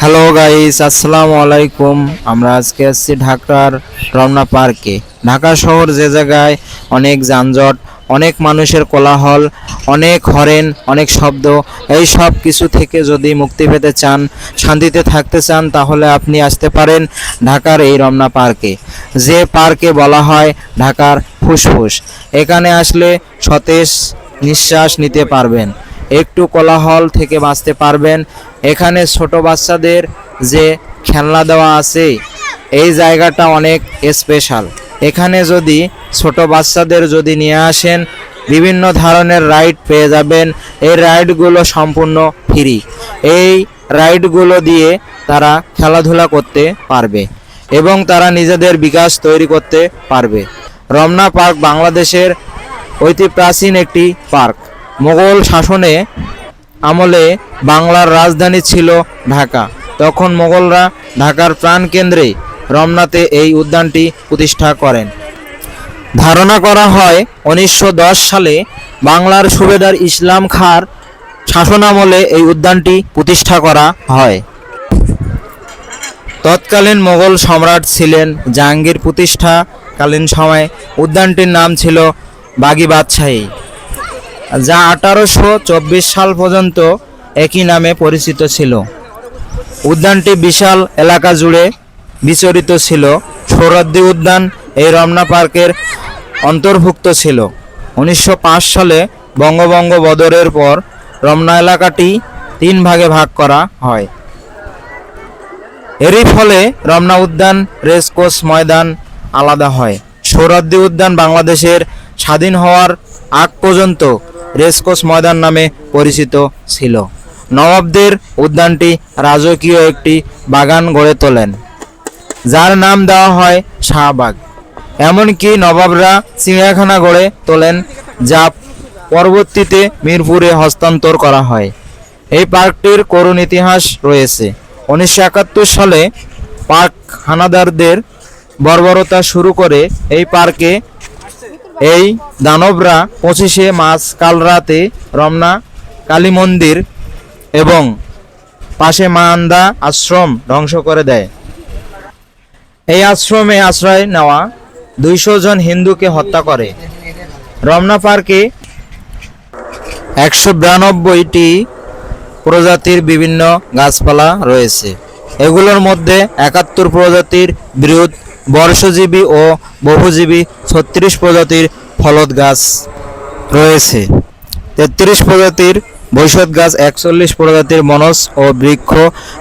Hello guys আসসালামু আলাইকুম আমরা আজকে আসছি ঢাকার রমনা পার্কে। ঢাকা শহর যে জায়গায় অনেক যানজট, অনেক মানুষের কোলাহল, অনেক হরেন, অনেক শব্দ, এই সব কিছু থেকে যদি মুক্তি পেতে চান, শান্তিতে থাকতে চান, তাহলে আপনি আসতে পারেন ঢাকার এই রমনা পার্কে। যে পার্কে বলা হয় ঢাকার ফুসফুস, এখানে আসলে সতেজ নিঃশ্বাস নিতে পারবেন। একটু কোলাহল থেকে বাঁচতে পারবেন। এখানে ছোট বাচ্চাদের যে খেলনা দেওয়া আছে, এই জায়গাটা অনেক স্পেশাল এখানে যদি ছোট বাচ্চাদের যদি নিয়ে আসেন, বিভিন্ন ধরনের রাইড পেয়ে যাবেন। এই রাইডগুলো সম্পূর্ণ ফ্রি এই রাইডগুলো দিয়ে তারা খেলাধুলা করতে পারবে এবং তারা নিজেদের বিকাশ তৈরি করতে পারবে। রমনা পার্ক বাংলাদেশের অতি প্রাচীন একটি পার্ক। মোগল শাসনে আমলে বাংলার রাজধানী ছিল ঢাকা। তখন মোগলরা ঢাকার প্রাণকেন্দ্রে রমনাতে এই উদ্যানটি প্রতিষ্ঠা করেন। ধারণা করা হয়, উনিশশো দশ সালে বাংলার সুবেদার ইসলাম খাঁর শাসনামলে এই উদ্যানটি প্রতিষ্ঠা করা হয়। তৎকালীন মোগল সম্রাট ছিলেন জাহাঙ্গীর প্রতিষ্ঠাকালীন সময়ে। উদ্যানটির নাম ছিল বাগি বাদশাহী। যা আঠারোশো চব্বিশ সাল পর্যন্ত একই নামে পরিচিত ছিল। উদ্যানটি বিশাল এলাকা জুড়ে বিচরিত ছিল। সৌরাদ্দি উদ্যান এই রমনা পার্কের অন্তর্ভুক্ত ছিল। উনিশশো পাঁচ সালে বঙ্গবঙ্গ বদরের পর রমনা এলাকাটি তিন ভাগে ভাগ করা হয়। এরই ফলে রমনা উদ্যান রেসকোর্স ময়দান আলাদা হয়। সৌরাদ্দি উদ্যান বাংলাদেশের স্বাধীন হওয়ার আগ পর্যন্ত রেসকোর্স ময়দান নামে পরিচিত ছিল। নবাবদের উদ্যানটি রাজকীয় একটি বাগান গড়ে তোলেন, যার নাম দেওয়া হয় শাহবাগ। এমনকি নবাবরা চিড়িয়াখানা গড়ে তোলেন, যা পরবর্তীতে মিরপুরে হস্তান্তর করা হয়। এই পার্কটির করুণ ইতিহাস রয়েছে। উনিশশো একাত্তর সালে পার্ক হানাদারদের বর্বরতা শুরু করে এই পার্কে এই দানবরা পঁচিশে মার্চ কাল রাতে রমনা, কালী মন্দির এবং পাশে মান্দা আশ্রম ধ্বংস করে দেয়। এই আশ্রমে আশ্রয় নেওয়া দুইশো জন হিন্দুকে হত্যা করে। রমনা পার্কে একশো বিরানব্বইটি প্রজাতির বিভিন্ন গাছপালা রয়েছে। এগুলোর মধ্যে একাত্তর প্রজাতির বৃহৎ বর্ষজীবী ও বহুজীবী ছত্রিশ প্রজাতির ফলদ গাছ রয়েছে। তেত্রিশ প্রজাতির বৈশদ গাছ, একচল্লিশ প্রজাতির মনস ও বৃক্ষ,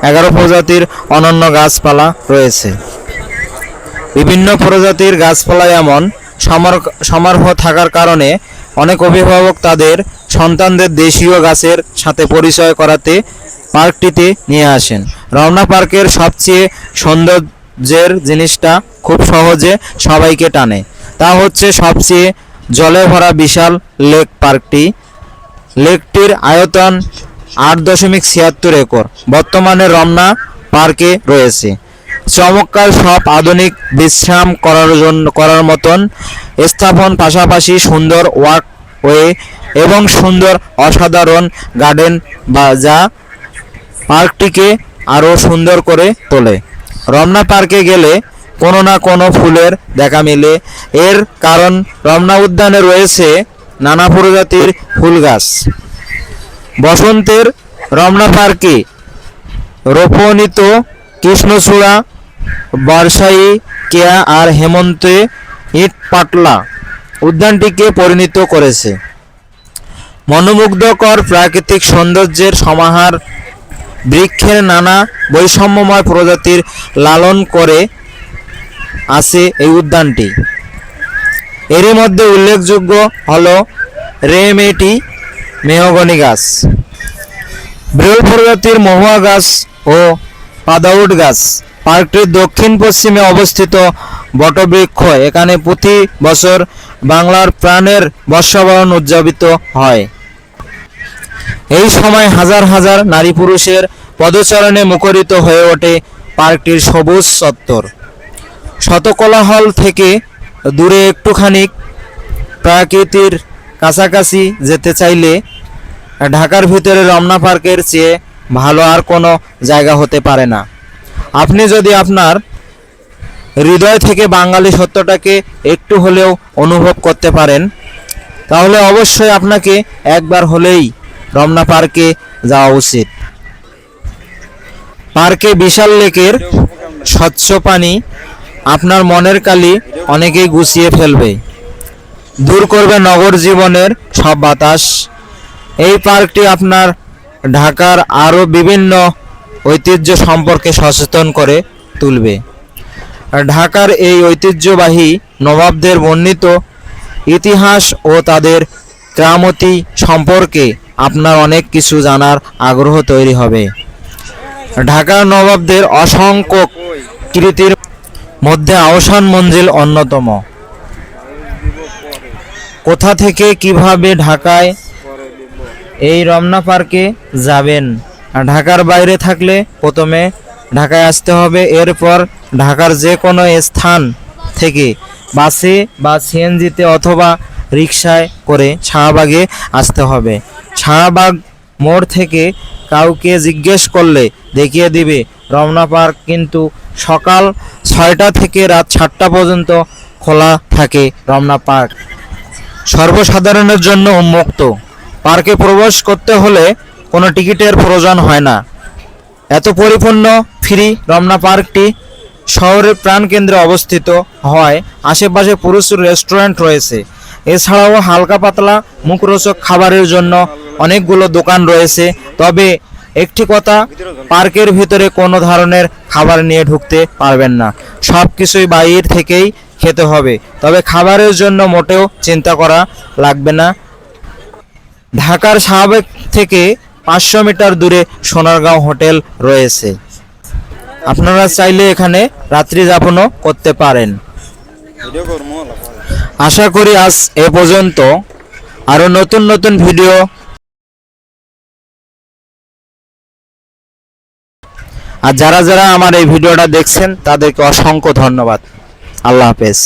এগারো প্রজাতির অনন্য গাছপালা রয়েছে। বিভিন্ন প্রজাতির গাছপালা এমন সমার- সমারোহ থাকার কারণে অনেক অভিভাবক তাদের সন্তানদের দেশীয় গাছের সাথে পরিচয় করাতে পার্কটিতে নিয়ে আসেন। রমনা পার্কের সবচেয়ে সৌন্দর্যের জিনিসটা খুব সহজে সবাইকে টানে। তা হচ্ছে সবচেয়ে জলে ভরা বিশাল লেক পার্কটি। লেকটির আয়তন আট দশমিক ছিয়াত্তর একর। বর্তমানে রমনা পার্কে রয়েছে। চমৎকার সব আধুনিক বিশ্রাম করার জন্য করার মতন স্থাপন পাশাপাশি সুন্দর ওয়াক ওয়ে এবং সুন্দর অসাধারণ গার্ডেন বা যা পার্কটিকে আরও সুন্দর করে তোলে। রমনা পার্কে গেলে কোনো না কোনো ফুলের দেখা মিলে। এর কারণ রমনা উদ্যানে রয়েছে নানা প্রজাতির ফুল গাছ। বসন্তের রমনা পার্কে রোপণিত কৃষ্ণচূড়া বর্ষায়ী কেয়া আর হেমন্তে ইট পাটলা উদ্যানটিকে পরিণত করেছে। মনোমুগ্ধকর প্রাকৃতিক সৌন্দর্যের সমাহার বৃক্ষের নানা বৈষম্যময় প্রজাতির লালন করে আছে এই উদ্যানটি। এরই মধ্যে উল্লেখযোগ্য হলো রেমেটি মেহগনি গাছ, বৃহৎ প্রজাতির মহুয়া গাছ ও পাদাউট গাছ। পার্কটির দক্ষিণ পশ্চিমে অবস্থিত বটবৃক্ষ, এখানে প্রতি বছর বাংলার প্রাণের বর্ষাবরণ উদযাপিত হয়। এই সময় হাজার হাজার নারী পুরুষের পদচারণে মুখরিত হয়ে ওঠে পার্কটির সবুজ চত্বর। শতকোলাহল থেকে দূরে একটুখানি প্রাকৃতির কাছাকাছি যেতে চাইলে ঢাকার ভিতরে রমনা পার্কের চেয়ে ভালো আর কোনো জায়গা হতে পারে না। আপনি যদি আপনার হৃদয় থেকে বাঙালি সত্যটাকে একটু হলেও অনুভব করতে পারেন, তাহলে অবশ্যই আপনাকে একবার হলেই রমনা পার্কে যাওয়া উচিত। পার্কে বিশাল লেকের স্বচ্ছ পানি আপনার মনের কালি অনেকেই গুছিয়ে ফেলবে। দূর করবে নগর জীবনের সব বাতাস। এই পার্কটি আপনার ঢাকার আরও বিভিন্ন ঐতিহ্য সম্পর্কে সচেতন করে তুলবে। ঢাকার এই ঐতিহ্যবাহী নবাবদের বর্ণিত ইতিহাস ও তাদের ক্রামতি সম্পর্কে আপনার অনেক কিছু জানার আগ্রহ তৈরি হবে। ঢাকার নবাবদের অসংখ্য কৃতির মধ্যে আহসান মঞ্জিল অন্যতম। কোথা থেকে কীভাবে ঢাকায় এই রমনা পার্কে যাবেন? ঢাকার বাইরে থাকলে প্রথমে ঢাকায় আসতে হবে। এরপর ঢাকার যে কোনো স্থান থেকে বাসে বা সিএনজিতে অথবা রিক্সায় করে শাহবাগে আসতে হবে। শাহবাগ মোড় থেকে কাউকে জিজ্ঞেস করলে দেখিয়ে দিবে, রমনা পার্ক কিন্তু সকাল ছয়টা থেকে রাত সাতটা পর্যন্ত খোলা থাকে রমনা পার্ক। সর্বসাধারণের জন্য উন্মুক্ত। পার্কে প্রবেশ করতে হলে কোনো টিকিটের প্রয়োজন হয় না। এত পরিপূর্ণ ফ্রি রমনা পার্কটি শহরের প্রাণকেন্দ্রে অবস্থিত হয়। আশেপাশে প্রচুর রেস্টুরেন্ট রয়েছে। এছাড়াও হালকা পাতলা মুখরোচক খাবারের জন্য অনেকগুলো দোকান রয়েছে। তবে একটি কথা, পার্কের ভিতরে কোনো ধরনের খাবার নিয়ে ঢুকতে পারবেন না। সব কিছুই বাইর থেকেই খেতে হবে। তবে খাবারের জন্য মোটেও চিন্তা করা লাগবে না। ঢাকার শাহবাগ থেকে পাঁচশো মিটার দূরে সোনারগাঁও হোটেল রয়েছে। আপনারা চাইলে এখানে রাত্রি যাপনও করতে পারেন। আশা করি আজ এ পর্যন্ত। আরও নতুন নতুন ভিডিও আর যারা যারা আমার এই ভিডিওটা দেখছেন তাদেরকে অসংখ্য ধন্যবাদ। আল্লাহ হাফেজ।